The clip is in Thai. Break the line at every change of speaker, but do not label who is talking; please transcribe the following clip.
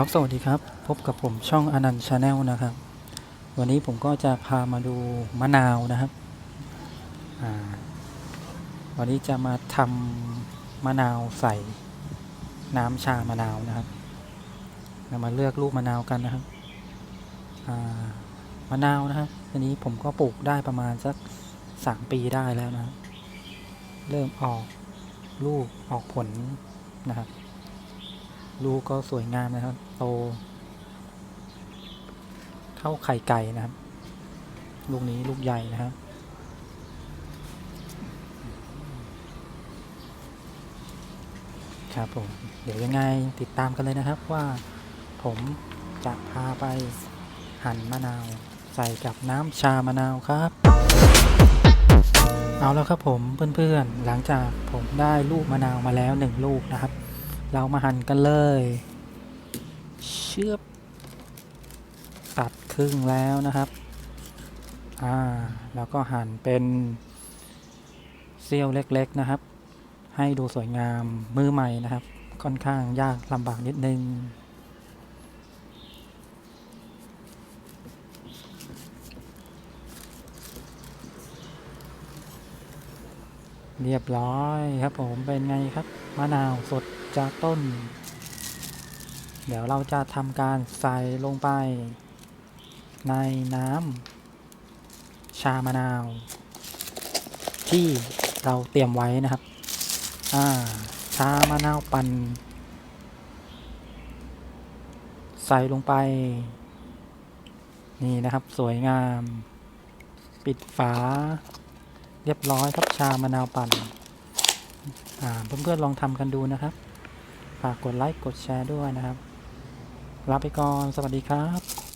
ครับสวัสดีครับ พบกับผมช่องอนันต์ชาแนลนะครับ วันนี้ผมก็จะพามาดูมะนาวนะครับวันนี้จะมาทำมะนาวใส่น้ำชามะนาวนะครับเรามาเลือกลูกมะนาวกันนะครับมะนาวนะครับอันนี้ผมก็ปลูกได้ประมาณสักสามปีได้แล้วนะ เริ่มออกลูกออกผลนะครับ ลูกก็สวยงามนะครับ โตเข้าไข่ไก่นะครับ ลูกนี้ลูกใหญ่นะครับ ครับผม เดี๋ยวยังไงติดตามกันเลยนะครับว่าผมจะพาไปหั่นมะนาวใส่กับน้ำชามะนาวครับ เอาแล้วครับผมเพื่อนๆ หลังจากผมได้ลูกมะนาวมาแล้วหนึ่งลูกนะครับ เรามาหั่นกันเลย เชือบตัดครึ่งแล้วนะครับอ่าแล้วก็หั่นเป็นเซี่ยวเล็กๆนะครับ ให้ดูสวยงามมือใหม่นะครับ ค่อนข้างยากลำบากนิดนึง เรียบร้อยครับผมเป็นไงครับมะนาวสดจากต้น เดี๋ยวเราจะทำการใส่ลงไป ในน้ำชามะนาว ที่เราเตรียมไว้นะครับ อ่า ชามะนาวปั่นใส่ลงไป นี่นะครับสวยงาม ปิดฝา เรียบร้อยครับชามะนาวปั่นเพื่อนๆลองทำกันดูนะครับ ฝากกดไลค์กดแชร์ด้วยนะครับลาไปก่อน สวัสดีครับ